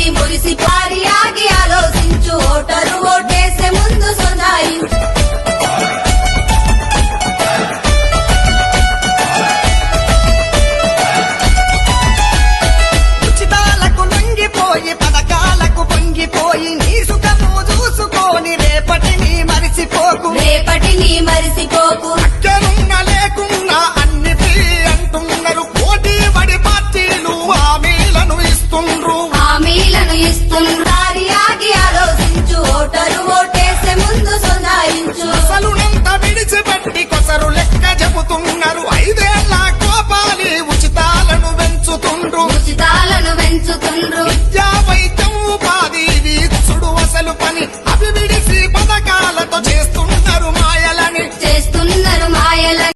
చూసి మురిసి పారి ఆగి ఆలోచించు ఓటరు ఓటేసే ముందు సొందాయించు ఉచితాలకు లొంగిపోయి పథకాలకు పొంగిపోయి నీ సుఖము చూసుకొని రేపటిని మరిసిపోకు. రేపటిని మరిసిపోకు. ఉచితాలను పెంచుతుండ్రు విద్యా వైద్యం ఉపాధి చూడు అసలు పని. అభివృద్ధి